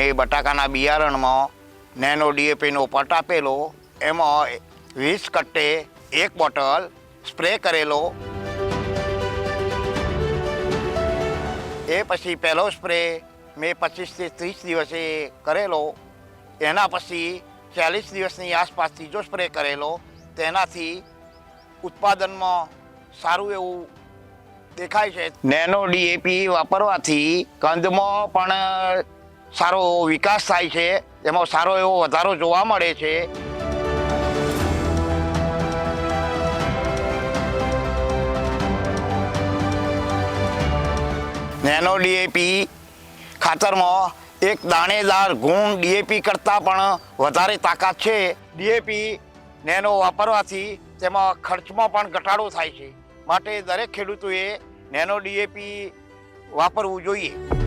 મેં બટાકાના બિયારણમાં નેનો ડીએપીનો પટ આપેલો, એમાં વીસ કટ્ટે એક બોટલ સ્પ્રે કરેલો. એ પછી પહેલો સ્પ્રે મેં પચીસથી ત્રીસ દિવસે કરેલો. એના પછી ચાલીસ દિવસની આસપાસ ત્રીજો સ્પ્રે કરેલો. તેનાથી ઉત્પાદનમાં સારું એવું દેખાય છે. નેનો ડીએપી વાપરવાથી કંદમાં પણ સારો એવો વિકાસ થાય છે, એમાં સારો એવો વધારો જોવા મળે છે. નેનો ડીએપી ખાતરમાં એક દાણેદાર ગુણ ડીએપી કરતાં પણ વધારે તાકાત છે. ડીએપી નેનો વાપરવાથી તેમાં ખર્ચમાં પણ ઘટાડો થાય છે. માટે દરેક ખેડૂતોએ નેનો ડીએપી વાપરવું જોઈએ.